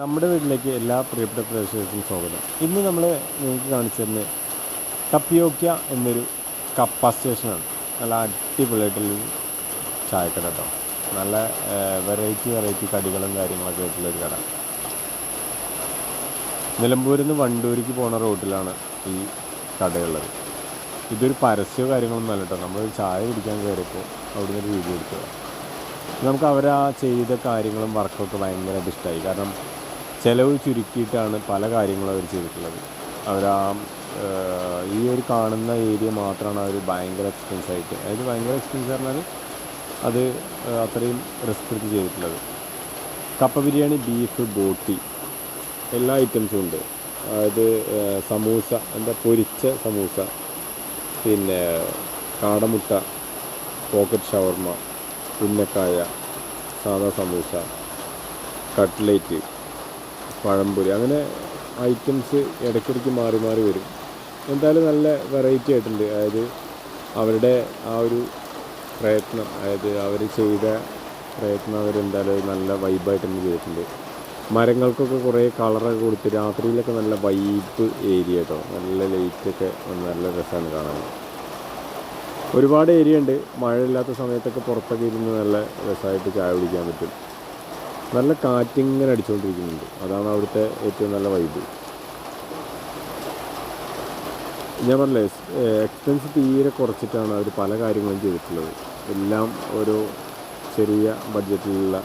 നമ്മുടെ വീട്ടിലേക്ക് എല്ലാ പ്രിയപ്പെട്ട പ്രേക്ഷകർക്കും സ്വാഗതം. ഇന്ന് നമ്മൾ നിങ്ങൾക്ക് കാണിച്ചു തരുന്നത് ടപ്പിയോക്ക എന്നൊരു കപ്പ സ്റ്റേഷനാണ്. നല്ല അടിപൊളിയായിട്ടുള്ളൊരു ചായക്കട കേട്ടോ. നല്ല വെറൈറ്റി വെറൈറ്റി കടികളും കാര്യങ്ങളൊക്കെ ആയിട്ടുള്ളൊരു കട. നിലമ്പൂരിൽ നിന്ന് വണ്ടൂരിക്ക് പോണ റോഡിലാണ് ഈ കടയുള്ളത്. ഇതൊരു പരസ്യമോ കാര്യങ്ങളൊന്നും അല്ല കേട്ടോ. നമ്മൾ ചായ കുടിക്കാൻ കയറിയപ്പോൾ അവിടെ നിന്നൊരു വീഡിയോ എടുത്തതാണ് നമുക്ക് അവർ ആ ചെയ്ത കാര്യങ്ങളും വർക്കൊക്കെ ഭയങ്കരമായിട്ട് ഇഷ്ടമായി കാരണം ചിലവ് ചുരുക്കിയിട്ടാണ് പല കാര്യങ്ങളും അവർ ചെയ്തിട്ടുള്ളത്. അവർ ആ ഈ ഒരു കാണുന്ന ഏരിയ മാത്രമാണ് അവർ ഭയങ്കര എക്സ്പെൻസ് ആയിട്ട് അതായത് ഭയങ്കര എക്സ്പെൻസ് പറഞ്ഞാൽ അത് അത്രയും റെസ്ട്രിക്ട് ചെയ്തിട്ടുള്ളത്. കപ്പ ബിരിയാണി ബീഫ് ബോട്ടി എല്ലാ ഐറ്റംസും ഉണ്ട്. അതായത് സമൂസ എന്താ പൊരിച്ച സമൂസ പിന്നെ കാടമുട്ട പോക്കറ്റ് ഷവർമ ഉന്നക്കായ സാദാ സമൂസ കട്ട്ലേറ്റ് പഴംപൊരി. അങ്ങനെ ഐറ്റംസ് ഇടയ്ക്കിടയ്ക്ക് മാറി മാറി വരും. എന്തായാലും നല്ല വെറൈറ്റി ആയിട്ടുണ്ട്. അതായത് അവരുടെ ആ ഒരു പ്രയത്നം അതായത് അവർ ചെയ്ത പ്രയത്നം അവരെന്തായാലും നല്ല വൈബായിട്ട് തന്നെ ചെയ്തിട്ടുണ്ട്. മരങ്ങൾക്കൊക്കെ കുറേ കളറൊക്കെ കൊടുത്ത് രാത്രിയിലൊക്കെ നല്ല വൈബ് ഏരിയ കേട്ടോ നല്ല ലൈറ്റൊക്കെ നല്ല രസമാണ് കാണാൻ. ഒരുപാട് ഏരിയ ഉണ്ട്. മഴയില്ലാത്ത സമയത്തൊക്കെ പുറത്തൊക്കെ ഇരുന്ന് നല്ല രസമായിട്ട് ചായ കുടിക്കാൻ പറ്റും. നല്ല കാറ്റിങ്ങനെ അടിച്ചുകൊണ്ടിരിക്കുന്നുണ്ട് അതാണ് അവിടുത്തെ ഏറ്റവും നല്ല വൈബ് ഞാൻ പറഞ്ഞില്ലേ എക്സ്പെൻസ് തീരെ കുറച്ചിട്ടാണ് അവർ പല കാര്യങ്ങളും ചെയ്തിട്ടുള്ളത്. എല്ലാം ഒരു ചെറിയ ബഡ്ജറ്റിലുള്ള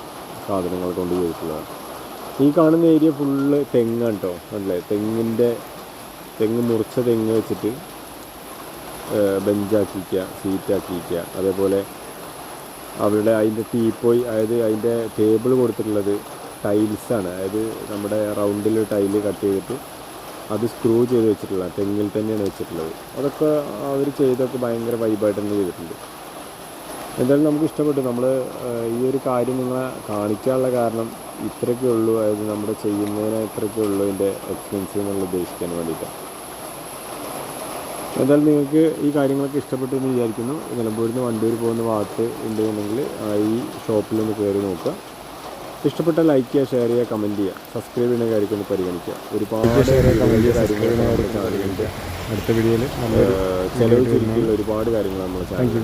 സാധനങ്ങൾ കൊണ്ട് ചെയ്തിട്ടുള്ളതാണ്. ഈ കാണുന്ന ഏരിയ ഫുള്ള് തെങ്ങാണ് കേട്ടോ അല്ലേ? തെങ്ങിന്റെ തെങ്ങ് മുറിച്ച തെങ്ങ് വെച്ചിട്ട് ബെഞ്ചാക്കിക്കുക സീറ്റാക്കിക്കുക അതേപോലെ അവരുടെ അതിന്റെ പോയി അതായത് അതിന്റെ ടേബിൾ കൊടുത്തിട്ടുള്ളത് ടൈൽസാണ് അതായത് നമ്മുടെ റൗണ്ടിൽ ടൈൽ കട്ട് ചെയ്തിട്ട് അത് സ്ക്രൂ ചെയ്ത് വെച്ചിട്ടുള്ള തെങ്ങിൽ തന്നെയാണ് വെച്ചിട്ടുള്ളത്. അതൊക്കെ അവർ ചെയ്തൊക്കെ ഭയങ്കര വൈബായിട്ട് തന്നെ ചെയ്തിട്ടുണ്ട്. എന്തായാലും നമുക്ക് ഇഷ്ടപ്പെട്ടു. നമ്മൾ ഈ ഒരു കാര്യം നിങ്ങളെ കാണിക്കാനുള്ള കാരണം ഇത്രയൊക്കെ ഉള്ളൂ. അതായത് നമ്മുടെ ചെയ്യുന്നതിന് ഇത്രയൊക്കെ ഉള്ളൂ എന്റെ എക്സ്പെൻസ് എന്നുള്ള ഉദ്ദേശിക്കാൻ വേണ്ടിയിട്ടാണ് എന്തായാലും നിങ്ങൾക്ക് ഈ കാര്യങ്ങളൊക്കെ ഇഷ്ടപ്പെട്ടു എന്ന് വിചാരിക്കുന്നു. നിലമ്പൂരിൽ നിന്ന് വണ്ടൂർ പോകുന്ന ഭാഗത്ത് ഉണ്ടെന്നുണ്ടെങ്കിൽ ആ ഈ ഷോപ്പിൽ ഒന്ന് കയറി നോക്കുക. ഇഷ്ടപ്പെട്ട ലൈക്ക് ചെയ്യുക ഷെയർ ചെയ്യുക കമന്റ് ചെയ്യുക. സബ്സ്ക്രൈബ് ചെയ്യുന്ന കാര്യമൊക്കെ ഒന്ന് പരിഗണിക്കുക. ഒരുപാട് കാര്യങ്ങൾ അടുത്ത വീഡിയോയിൽ ചിലവ് ചുരുക്കിയുള്ള ഒരുപാട് കാര്യങ്ങൾ നമ്മൾ ചാനൽ